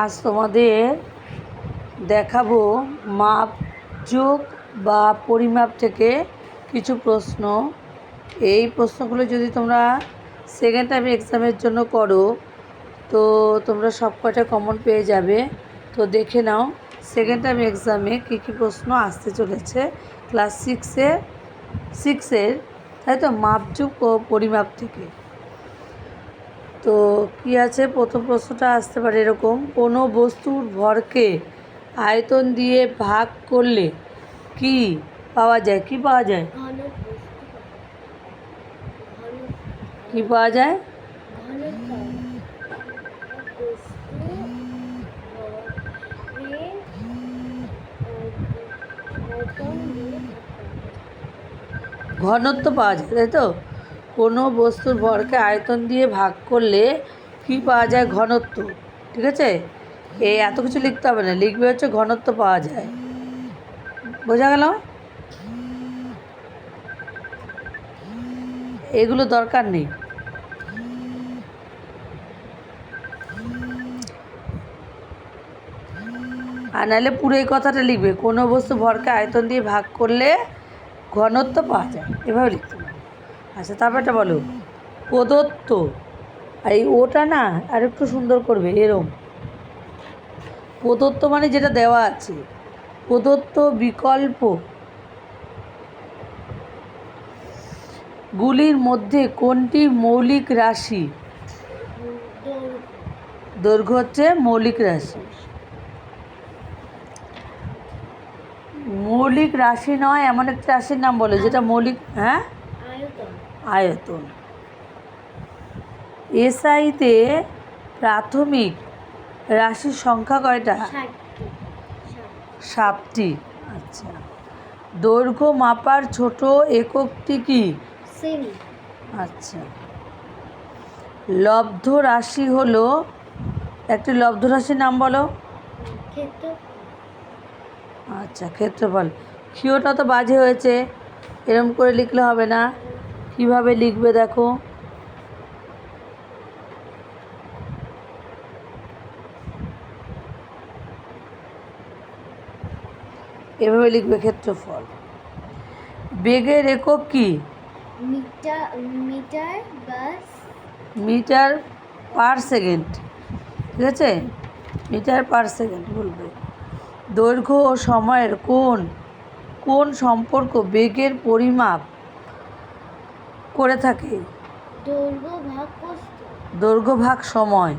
আজ তোমাদের দেখাবো মাপ, যোগ বা পরিমাপ থেকে কিছু প্রশ্ন। এই প্রশ্নগুলো যদি তোমরা সেকেন্ড টাইম এক্সামের জন্য করো, তো তোমরা সব কয়টা কমন পেয়ে যাবে। তো দেখে নাও সেকেন্ড টাইম এক্সামে কী কী প্রশ্ন আসতে চলেছে ক্লাস সিক্সে সিক্সের তাই তো? মাপযোগ ও পরিমাপ থেকে। তো কি আছে? প্রথম প্রশ্নটা আসতে পারে এরকম। কোনো বস্তুর ভরকে আয়তন দিয়ে ভাগ করলে কি পাওয়া যায়? কি পাওয়া যায়? কি পাওয়া যায়? ঘনত্ব পাওয়া যায়, তাই তো? কোনো বস্তুর ভরকে আয়তন দিয়ে ভাগ করলে কি পাওয়া যায়? ঘনত্ব। ঠিক আছে? এ এত কিছু লিখতে হবে না। লিখবে হচ্ছে ঘনত্ব পাওয়া যায়। বোঝা গেল? এগুলো দরকার নেই। আর নাহলে পুরো এই কথাটা লিখবে। কোনো বস্তু ভরকে আয়তন দিয়ে ভাগ করলে ঘনত্ব পাওয়া যায়। এভাবে লিখতে আচ্ছা তারপরটা বলো। প্রদত্ত আর এই ওটা না আর একটু সুন্দর করবে, এরম। প্রদত্ত মানে যেটা দেওয়া আছে। প্রদত্ত বিকল্প। গুলির মধ্যে কোনটি মৌলিক রাশি? দৈর্ঘ্য হচ্ছে মৌলিক রাশি। মৌলিক রাশি নয়, এমন একটা রাশির নাম বলে, যেটা মৌলিক হ্যাঁ? আয়তন। এসআইতে প্রাথমিক রাশির সংখ্যা কয়টা? সাতটি। আচ্ছা। দৈর্ঘ্য মাপার ছোট এককটি কি? আচ্ছা। লব্ধ রাশি হলো একটি লব্ধ রাশির নাম বলো। ক্ষেত্র আচ্ছা ক্ষেত্রফল। ক্ষীয়টা তো বাজে হয়েছে এরম করে লিখলে হবে না। কীভাবে লিখবে দেখো? এভাবে লিখবে ক্ষেত্রফল। বেগের একক কি? মিটার মিটার বাস মিটার পার সেকেন্ড। ঠিক আছে? মিটার পার সেকেন্ড বলবে। দৈর্ঘ্য ও সময়ের কোন কোন সম্পর্ক বেগের পরিমাপ। করে থাকে। দৈর্ঘ্য ভাগ সময়।